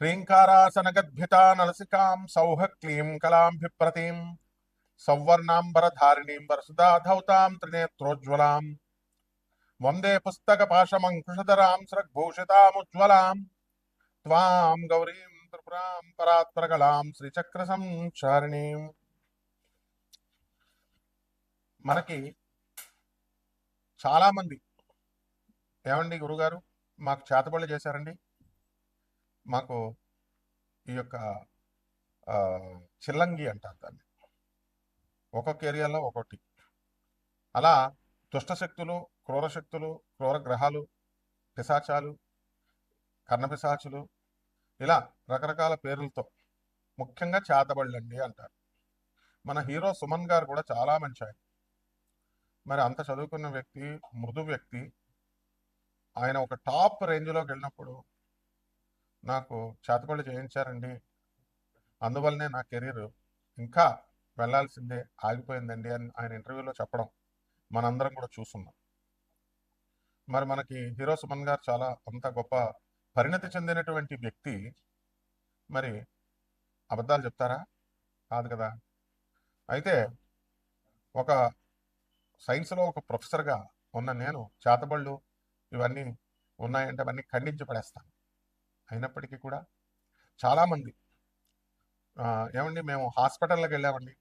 హ్రీంకారాసనగద్భితా నలసికాం సౌహ క్లీం కళాంభిప్రతీం సౌవర్ణాంబరధారిణీం వరసుదాధౌతాం త్రినేత్రోజ్వలాం వందే పుస్తక పాశమంకుశధరాం స్రగ్భూషితాముజ్వలాం త్వాం గౌరీం త్రిపురాం పరాత్పరకలాం శ్రీచక్ర సంచారిణీం మనకి చాలామంది ఏమండి గురుగారు? మాకు చేతబడులు చేశారండి? మాకు ఈ యొక్క చిల్లంగి అంటారు దాన్ని. ఒక్కొక్క ఏరియాలో ఒక్కొక్కటి అలా దుష్ట శక్తులు క్రూర శక్తులు క్రూర గ్రహాలు పిశాచాలు కర్ణపిశాచులు ఇలా రకరకాల పేర్లతో ముఖ్యంగా చేతబళ్ళండి అంటారు. మన హీరో సుమన్ గారు కూడా చాలా మంచి ఆయన. మరి అంత చదువుకున్న వ్యక్తి మృదు వ్యక్తి ఆయన ఒక టాప్ రేంజ్లోకి వెళ్ళినప్పుడు నాకు చేతబడి చేయించారండి. అందువల్లనే నా కెరీర్ ఇంకా వెళ్ళాల్సిందే ఆగిపోయిందండి అని ఆయన ఇంటర్వ్యూలో చెప్పడం మనందరం కూడా చూస్తున్నాం మరి మనకి హీరో సుమన్ గారు చాలా అంత గొప్ప పరిణతి చెందినటువంటి వ్యక్తి. మరి అబద్ధాలు చెప్తారా? కాదు కదా. అయితే ఒక సైన్స్లో ఒక ప్రొఫెసర్గా ఉన్న నేను చేతబళ్ళు ఇవన్నీ ఉన్నాయంటే అవన్నీ ఖండించి పడేస్తాను. అయినప్పటికీ కూడా చాలామంది ఏమండి మేము హాస్పిటల్లోకి వెళ్ళామండి.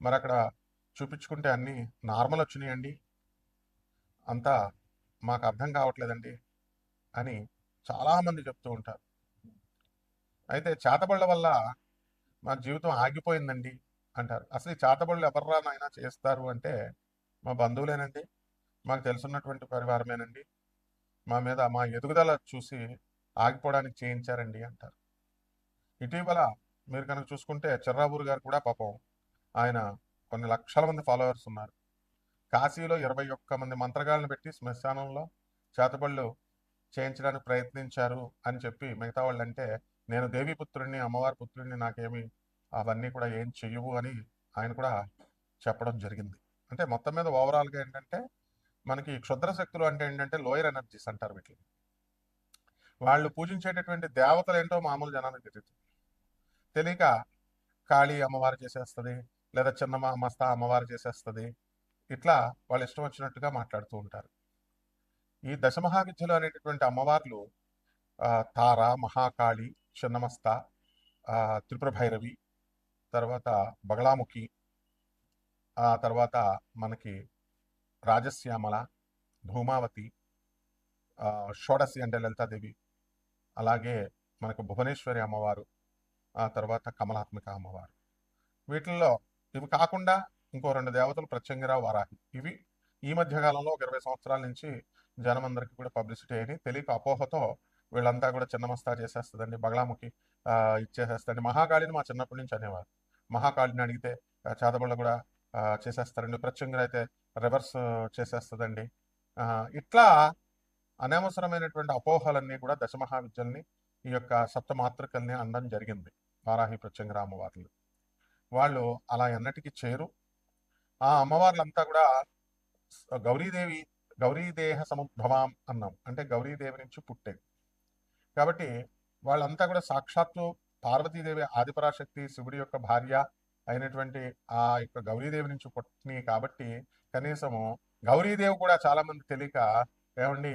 మరి అక్కడ చూపించుకుంటే అన్నీ నార్మల్ వచ్చినాయండి. అంతా మాకు అర్థం కావట్లేదండి అని చాలామంది చెప్తూ ఉంటారు. అయితే చేతబళ్ళ వల్ల మా జీవితం ఆగిపోయిందండి అంటారు. అసలు ఈ చేతబళ్ళు ఎవర్రా నాయనా చేస్తారు అంటే మా బంధువులేనండి మాకు తెలుసున్నటువంటి పరివారమేనండి. మా మీద మా ఎదుగుదల చూసి ఆగిపోవడానికి చేయించారండి అంటారు. ఇటీవల మీరు కనుక చూసుకుంటే చిర్రాబూరు గారు కూడా పాపం ఆయన కొన్ని లక్షల మంది ఫాలోవర్స్ ఉన్నారు. కాశీలో ఇరవై ఒక్క మంది మంత్రగాళ్ళని పెట్టి శ్మశానంలో చేతబళ్ళు చేయించడానికి ప్రయత్నించారు అని చెప్పి మిగతా వాళ్ళు అంటే నేను దేవీపుత్రుడిని అమ్మవారి పుత్రుడిని నాకేమి అవన్నీ కూడా ఏం చెయ్యవు అని ఆయన కూడా చెప్పడం జరిగింది. అంటే మొత్తం మీద ఓవరాల్గా ఏంటంటే మనకి క్షుద్ర శక్తులు అంటే ఏంటంటే లోయర్ ఎనర్జీస్ అంటారు వీటిని. వాళ్ళు పూజించేటటువంటి దేవతలు ఏంటో మామూలు జనానికి తెలియదు. తెలియక కాళీ అమ్మవారు చేసేస్తుంది లేదా చిన్న మస్తా అమ్మవారు చేసేస్తుంది. ఇట్లా వాళ్ళు ఇష్టం వచ్చినట్టుగా మాట్లాడుతూ ఉంటారు. ఈ దశమహావిద్యలు అనేటటువంటి అమ్మవార్లు తార మహాకాళి చిన్నమస్త త్రిప్రభైరవి తర్వాత బగళాముఖి ఆ తర్వాత మనకి రాజశ్యామల ధూమావతి షోడశి షోడసి అంటే లలితాదేవి అలాగే మనకు భువనేశ్వరి అమ్మవారు ఆ తర్వాత కమలాత్మిక అమ్మవారు. వీటిల్లో ఇవి కాకుండా ఇంకో రెండు దేవతలు ప్రత్యంగిరావు వారాహి. ఇవి ఈ మధ్య కాలంలో ఒక ఇరవై సంవత్సరాల నుంచి జనమందరికి కూడా పబ్లిసిటీ అని తెలియక అపోహతో వీళ్ళంతా కూడా చిన్నమస్తా చేసేస్తుందండి. బగళాముఖి ఆ, ఇచ్చేసేస్తండి మహాకాళిని మా చిన్నప్పటి నుంచి అనేవారు. మహాకాళిని అడిగితే చేతబళ్ళు కూడా చేసేస్తారండి. ప్రత్యంగిర అయితే రివర్స్ చేసేస్తుందండి. ఇట్లా అనవసరమైనటువంటి అపోహలన్నీ కూడా దశమహావిద్యల్ని ఈ యొక్క సప్తమాతృకల్ని అనడం జరిగింది. వారాహి ప్రత్యంగిర అమ్మవార్లు వాళ్ళు అలా ఎన్నటికీ చేరు ఆ అమ్మవార్లంతా కూడా గౌరీదేవి గౌరీదేహ సముద్భవాం అన్నాం. అంటే గౌరీదేవి నుంచి పుట్టేది కాబట్టి వాళ్ళంతా కూడా సాక్షాత్తు పార్వతీదేవి ఆదిపరాశక్తి శివుడి యొక్క భార్య అయినటువంటి ఆ యొక్క గౌరీదేవి నుంచి పుట్టినాయి కాబట్టి కనీసము గౌరీదేవి కూడా చాలా మంది తెలియక ఏమండి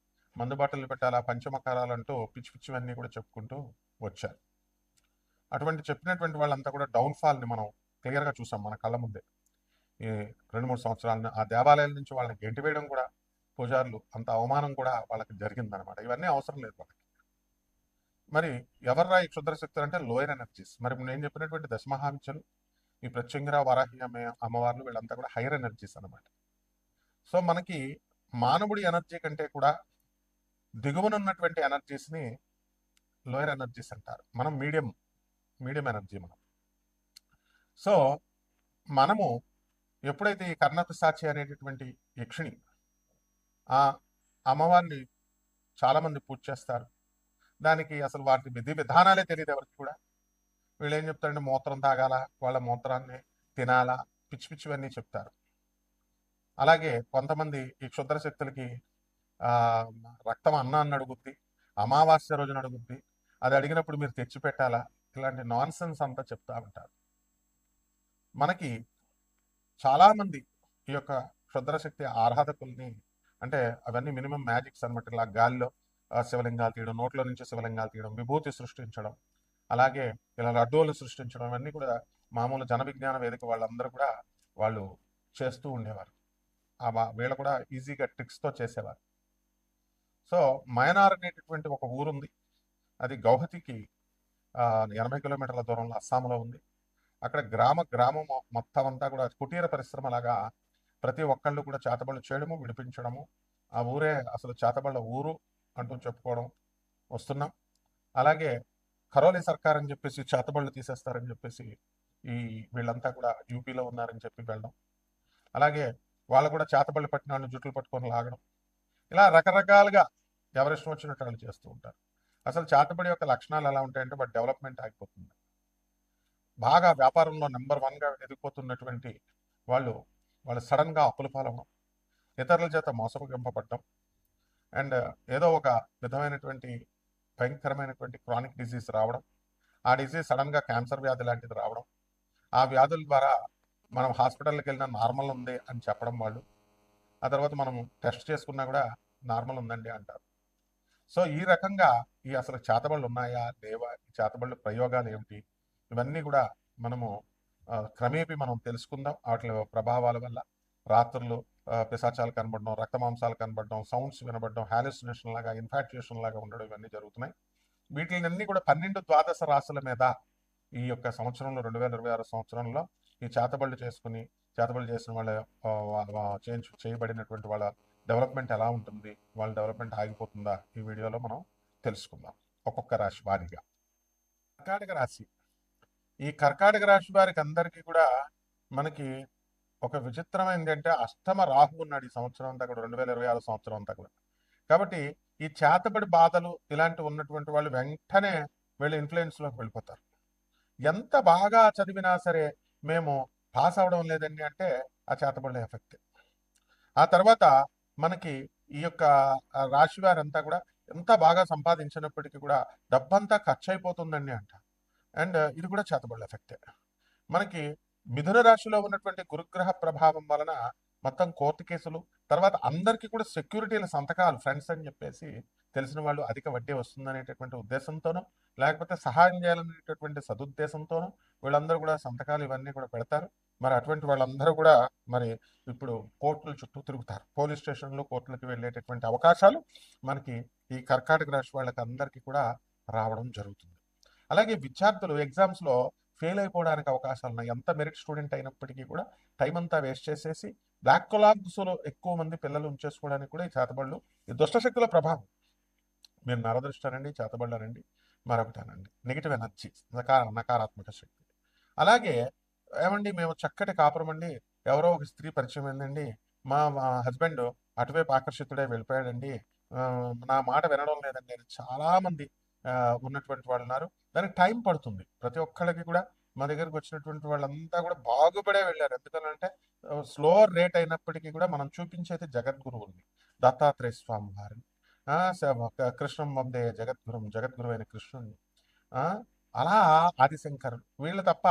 మందు బాటలు పెట్టాలా పంచమకారాలు అంటూ పిచ్చి పిచ్చివన్నీ కూడా చెప్పుకుంటూ వచ్చారు. అటువంటి చెప్పినటువంటి వాళ్ళంతా కూడా డౌన్ఫాల్ని మనం క్లియర్గా చూసాం మన కళ్ళ ముందే. ఈ రెండు మూడు సంవత్సరాలను ఆ దేవాలయాల నుంచి వాళ్ళని గెంటి వేయడం కూడా పూజారులు అంత అవమానం కూడా వాళ్ళకి జరిగిందనమాట ఇవన్నీ అవసరం లేదు వాళ్ళకి. మరి ఎవర్రా ఈ క్షుద్రశక్తులు అంటే లోయర్ ఎనర్జీస్. మరి నేను చెప్పినటువంటి దశమహాంశలు ఈ ప్రత్యంగిర వరాహి అమ్మ అమ్మవార్లు వీళ్ళంతా కూడా హైయర్ ఎనర్జీస్ అన్నమాట. సో మనకి మానవుడి ఎనర్జీ కంటే కూడా దిగువన ఉన్నటువంటి ఎనర్జీస్ని లోయర్ ఎనర్జీస్ అంటారు. మనం మీడియం మీడియం ఎనర్జీ మనం. సో మనము ఎప్పుడైతే ఈ కర్ణపిశాచి అనేటటువంటి యక్షిణి ఆ అమ్మవారిని చాలామంది పూజ చేస్తారు. దానికి అసలు వాటి విధి విధానాలే తెలియదు ఎవరికి కూడా. వీళ్ళు ఏం చెప్తారంటే మూత్రం తాగాల? వాళ్ళ మూత్రాన్ని తినాలా? పిచ్చి పిచ్చివన్నీ చెప్తారు. అలాగే కొంతమంది ఈ క్షుద్ర శక్తులకి రక్తం అన్నాన్ని అడుగుద్ది అమావాస్య రోజున అడుగుద్ది అది అడిగినప్పుడు మీరు తెచ్చి పెట్టాలా? ఇలాంటి నాన్ సెన్స్ అంతా చెప్తా ఉంటారు. మనకి చాలామంది ఈ యొక్క క్షుద్రశక్తి ఆరాధకుల్ని అంటే అవన్నీ మినిమం మ్యాజిక్స్ అనమాట ఇలా గాలిలో శివలింగాలు తీయడం నోట్లో నుంచి శివలింగాలు తీయడం విభూతి సృష్టించడం అలాగే ఇలా లడ్డూలు సృష్టించడం ఇవన్నీ కూడా మామూలు జన విజ్ఞాన వేదిక వాళ్ళందరూ కూడా వాళ్ళు చేస్తూ ఉండేవారు. వీళ్ళు కూడా ఈజీగా ట్రిక్స్తో చేసేవారు. సో మయనార్ అనేటటువంటి ఒక ఊరుంది. అది గౌహతికి ఎనభై కిలోమీటర్ల దూరంలో అస్సాంలో ఉంది. అక్కడ గ్రామ గ్రామం మొత్తం అంతా కూడా కుటీర పరిశ్రమ లాగా ప్రతి ఒక్కళ్ళు కూడా చేతబళ్ళు చేయడము విడిపించడము. ఆ ఊరే అసలు చేతబళ్ళ ఊరు అంటూ చెప్పుకోవడం వస్తున్నాం. అలాగే కరోలి సర్కార్ అని చెప్పేసి చేతబళ్ళు తీసేస్తారని చెప్పేసి ఈ వీళ్ళంతా కూడా యూపీలో ఉన్నారని చెప్పి వెళ్ళడం. అలాగే వాళ్ళు కూడా చేతబళ్ళు పట్టిన వాళ్ళు జుట్లు పట్టుకొని లాగడం. ఇలా రకరకాలుగా ఎవరిష్టం వచ్చినట్టు వాళ్ళు చేస్తూ ఉంటారు. అసలు చాటబడి యొక్క లక్షణాలు ఎలా ఉంటాయంటే వాటి డెవలప్మెంట్ ఆగిపోతుంది. బాగా వ్యాపారంలో నెంబర్ వన్గా ఎదిగిపోతున్నటువంటి వాళ్ళు వాళ్ళు సడన్గా అప్పుల పాలవడం ఇతరుల చేత మోసగింపబడడం అండ్ ఏదో ఒక విధమైనటువంటి భయంకరమైనటువంటి క్రానిక్ డిసీజ్ రావడం ఆ డిసీజ్ సడన్గా క్యాన్సర్ వ్యాధి లాంటిది రావడం ఆ వ్యాధుల ద్వారా మనం హాస్పిటల్కి వెళ్ళినా నార్మల్ ఉంది అని చెప్పడం వాళ్ళు ఆ తర్వాత మనం టెస్ట్ చేసుకున్నా కూడా నార్మల్ ఉందండి అంటారు. సో ఈ రకంగా ఈ అసలు చేతబళ్ళు ఉన్నాయా? లేవా? ఈ చేతబళ్ళు ప్రయోగాలు ఏమిటి? ఇవన్నీ కూడా మనము క్రమేపీ మనం తెలుసుకుందాం. వాటి ప్రభావాల వల్ల రాత్రులు పిశాచాలు కనబడడం రక్త మాంసాలు కనబడడం సౌండ్స్ వినబడడం హాలిసినేషన్ లాగా ఇన్ఫాక్చుయేషన్ లాగా ఉండడం ఇవన్నీ జరుగుతున్నాయి. వీటిని కూడా పన్నెండు ద్వాదశ రాశుల మీద ఈ యొక్క సంవత్సరంలో రెండు వేల ఇరవై ఆరు సంవత్సరంలో ఈ చేతబళ్ళు చేసుకుని చేతబడి చేసిన వాళ్ళ చేంజ్ చేయించు చేయబడినటువంటి వాళ్ళ డెవలప్మెంట్ ఎలా ఉంటుంది వాళ్ళ డెవలప్మెంట్ ఆగిపోతుందా ఈ వీడియోలో మనం తెలుసుకుందాం. ఒక్కొక్క రాశి వారిగా. కర్కాటక రాశి. ఈ కర్కాటక రాశి వారికి అందరికీ కూడా మనకి ఒక విచిత్రమైనది అంటే అష్టమ రాహు ఉన్నాడు ఈ సంవత్సరం అంతా కూడా రెండు వేల ఇరవై ఆరు సంవత్సరం అంతా కూడా. కాబట్టి ఈ చేతబడి బాధలు ఇలాంటి ఉన్నటువంటి వాళ్ళు వెంటనే వీళ్ళు ఇన్ఫ్లుయెన్స్లోకి వెళ్ళిపోతారు. ఎంత బాగా చదివినా సరే మేము పాస్ అవడం లేదండి అంటే ఆ చేతబడి ఎఫెక్ట్. ఆ తర్వాత మనకి ఈ యొక్క రాశి వారంతా కూడా ఎంత బాగా సంపాదించినప్పటికీ కూడా డబ్బంతా ఖర్చు అయిపోతుందండి అంట. అండ్ ఇది కూడా చేతబడి ఎఫెక్టే. మనకి మిథున రాశిలో ఉన్నటువంటి గురుగ్రహ ప్రభావం వలన మొత్తం కోర్టు కేసులు తర్వాత అందరికీ కూడా సెక్యూరిటీల సంతకాలు ఫ్రెండ్స్ అని చెప్పేసి తెలిసిన వాళ్ళు అధిక వడ్డీ వస్తుందనేటటువంటి ఉద్దేశంతోనో లేకపోతే సహాయం చేయాలనేటటువంటి సదుద్దేశంతోనో వీళ్ళందరూ కూడా సంతకాలు ఇవన్నీ కూడా పెడతారు. మరి అటువంటి వాళ్ళందరూ కూడా మరి ఇప్పుడు కోర్టుల చుట్టూ తిరుగుతారు. పోలీస్ స్టేషన్లు కోర్టులకు వెళ్ళేటటువంటి అవకాశాలు మనకి ఈ కర్కాటక రాశి వాళ్ళకి అందరికీ కూడా రావడం జరుగుతుంది. అలాగే విద్యార్థులు ఎగ్జామ్స్లో ఫెయిల్ అయిపోవడానికి అవకాశాలు ఉన్నాయి. ఎంత మెరిట్ స్టూడెంట్ అయినప్పటికీ కూడా టైం అంతా వేస్ట్ చేసేసి బ్లాక్ కొలాబ్స్లో ఎక్కువ మంది పిల్లలు ఉంచేసుకోవడానికి కూడా ఈ చేతబడులు ఈ దుష్టశక్తుల ప్రభావం మీరు నరదృష్టానండి చేతబళ్ళనండి మరొకటేనండి. నెగిటివ్ ఎనర్జీ నకార నకారాత్మక శక్తి. అలాగే ఏమండి మేము చక్కటి కాపురం అండి. ఎవరో ఒక స్త్రీ పరిచయం అయిందండి. మా మా హస్బెండ్ అటువైపు ఆకర్షితుడే వెళ్ళిపోయాడండి. నా మాట వినడం లేదండి. అని చాలా మంది ఉన్నటువంటి వాళ్ళు ఉన్నారు. దానికి టైం పడుతుంది. ప్రతి ఒక్కళ్ళకి కూడా మా దగ్గరకు వచ్చినటువంటి వాళ్ళంతా కూడా బాగుపడే వెళ్ళారు. ఎందుకనంటే స్లో రేట్ అయినప్పటికీ కూడా మనం చూపించేది జగద్గురువుని దత్తాత్రేయ స్వామి వారిని. స- కృష్ణం వందే జగద్గురు జగద్గురు అయిన కృష్ణుని అలా ఆదిశంకర్ వీళ్ళు తప్ప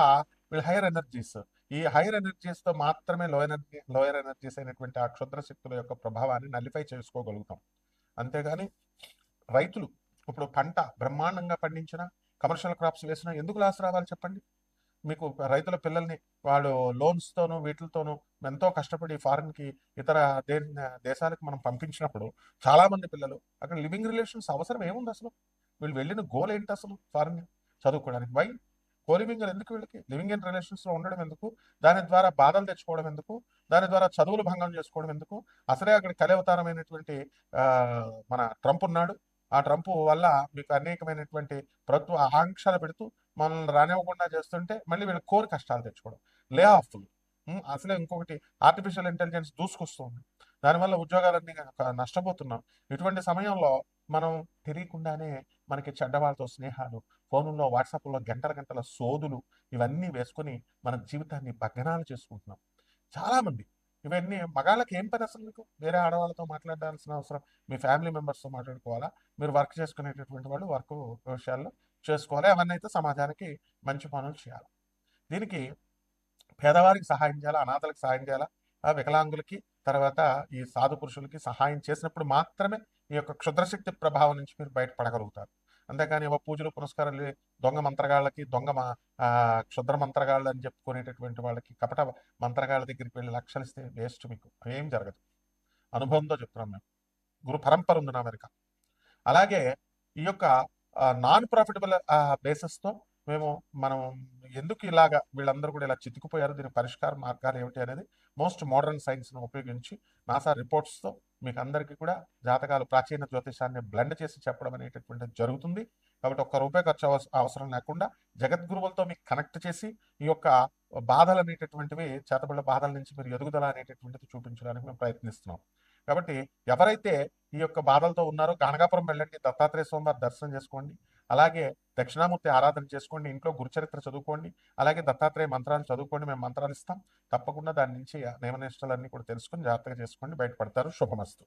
వీళ్ళు హైయర్ ఎనర్జీస్ ఈ హైయర్ ఎనర్జీస్తో మాత్రమే లో ఎనర్జీ లోయర్ ఎనర్జీస్ అయినటువంటి ఆ క్షుద్ర శక్తుల యొక్క ప్రభావాన్ని నలిఫై చేసుకోగలుగుతాం. అంతేగాని రైతులు ఇప్పుడు పంట బ్రహ్మాండంగా పండించిన కమర్షియల్ క్రాప్స్ వేసినా ఎందుకు లాస్ రావాలి చెప్పండి? మీకు రైతుల పిల్లల్ని వాళ్ళు లోన్స్ తోను వీటితోనూ ఎంతో కష్టపడి ఫారిన్కి ఇతర దే దేశాలకు మనం పంపించినప్పుడు చాలా మంది పిల్లలు అక్కడ లివింగ్ రిలేషన్స్ అవసరం ఏముంది అసలు? వీళ్ళు వెళ్ళిన గోల్ ఏంటి అసలు ఫారిన్ చదువుకోవడానికి. వై కో ఎందుకు వీళ్ళకి? లివింగ్ ఇన్ రిలేషన్స్లో ఉండడం ఎందుకు? దాని ద్వారా బాధలు తెచ్చుకోవడం ఎందుకు? దాని ద్వారా చదువులు భంగం చేసుకోవడం ఎందుకు? అసలే అక్కడ కలవతారమైనటువంటి మన ట్రంప్ ఉన్నాడు. ఆ ట్రంప్ వల్ల మీకు అనేకమైనటువంటి ప్రభుత్వ ఆకాంక్షలు పెడుతూ మనల్ని రానివ్వకుండా చేస్తుంటే మళ్ళీ వీళ్ళ కోర్ కష్టాలు తెచ్చుకోవడం. లే ఆఫ్లు. అసలే ఇంకొకటి ఆర్టిఫిషియల్ ఇంటెలిజెన్స్ దూసుకొస్తుంది. దానివల్ల ఉద్యోగాలన్నీ నష్టపోతున్నాం. ఇటువంటి సమయంలో మనం తెలియకుండానే మనకి చెడ్డవాళ్ళతో స్నేహాలు ఫోనుల్లో వాట్సాప్లో గంటల గంటల సోదులు ఇవన్నీ వేసుకొని మన జీవితాన్ని భగ్నాలు చేసుకుంటున్నాం. చాలామంది ఇవన్నీ మగాళ్ళకి ఏం పని అసలు మీకు? వేరే ఆడవాళ్ళతో మాట్లాడాల్సిన అవసరం. మీ ఫ్యామిలీ మెంబర్స్తో మాట్లాడుకోవాలా? మీరు వర్క్ చేసుకునేటటువంటి వాళ్ళు వర్క్ విషయాల్లో చేసుకోవాలి. అవన్నీ అయితే సమాజానికి మంచి పనులు చేయాలి. దీనికి పేదవారికి సహాయం చేయాలా? అనాథలకు సహాయం చేయాలా? వికలాంగులకి తర్వాత ఈ సాధు పురుషులకి సహాయం చేసినప్పుడు మాత్రమే ఈ యొక్క క్షుద్రశక్తి ప్రభావం నుంచి మీరు బయటపడగలుగుతారు. అంతేకాని ఒక పూజలు పురస్కారాలు దొంగ మంత్రగాళ్ళకి దొంగ మ- క్షుద్ర మంత్రగాళ్ళు అని చెప్పుకునేటటువంటి వాళ్ళకి కపట మంత్రగాళ్ళ దగ్గరికి వెళ్ళి లక్షలు ఇస్తే వేస్ట్ మీకు. ఏం జరగదు. అనుభవంతో చెప్తున్నాం మేము గురు పరంపర ఉంది నా అమెరికా అలాగే ఈ యొక్క నాన్ ప్రాఫిటబుల్ బేసెస్తో మేము మనం ఎందుకు ఇలాగా వీళ్ళందరూ కూడా ఇలా చితికిపోయారు? దీని పరిష్కార మార్గాలు ఏమిటి అనేది మోస్ట్ మోడర్న్ సైన్స్ను ఉపయోగించి నాసా రిపోర్ట్స్తో మీకు అందరికీ కూడా జాతకాలు ప్రాచీన జ్యోతిషాన్ని బ్లెండ్ చేసి చెప్పడం అనేటటువంటిది జరుగుతుంది. కాబట్టి ఒక్క రూపాయి ఖర్చు అవస- అవసరం లేకుండా జగద్గురువులతో మీకు కనెక్ట్ చేసి ఈ యొక్క బాధలు అనేటటువంటివి చేతబడ్డ బాధల నుంచి మీరు ఎదుగుదల అనేటటువంటిది చూపించడానికి మేము ప్రయత్నిస్తున్నాం. కాబట్టి ఎవరైతే ఈ యొక్క బాధలతో ఉన్నారో గానగాపురం వెళ్ళండి దత్తాత్రేయ స్వామివారి దర్శనం చేసుకోండి అలాగే దక్షిణామూర్తి ఆరాధన చేసుకోండి ఇంట్లో గురుచరిత్ర చదువుకోండి అలాగే దత్తాత్రేయ మంత్రాలు చదువుకోండి మేము మంత్రాలు ఇస్తాం తప్పకుండా దాని నుంచి నియమనిష్టలన్నీ కూడా తెలుసుకొని జాగ్రత్తగా చేసుకోండి బయటపడతారు శుభమస్తు.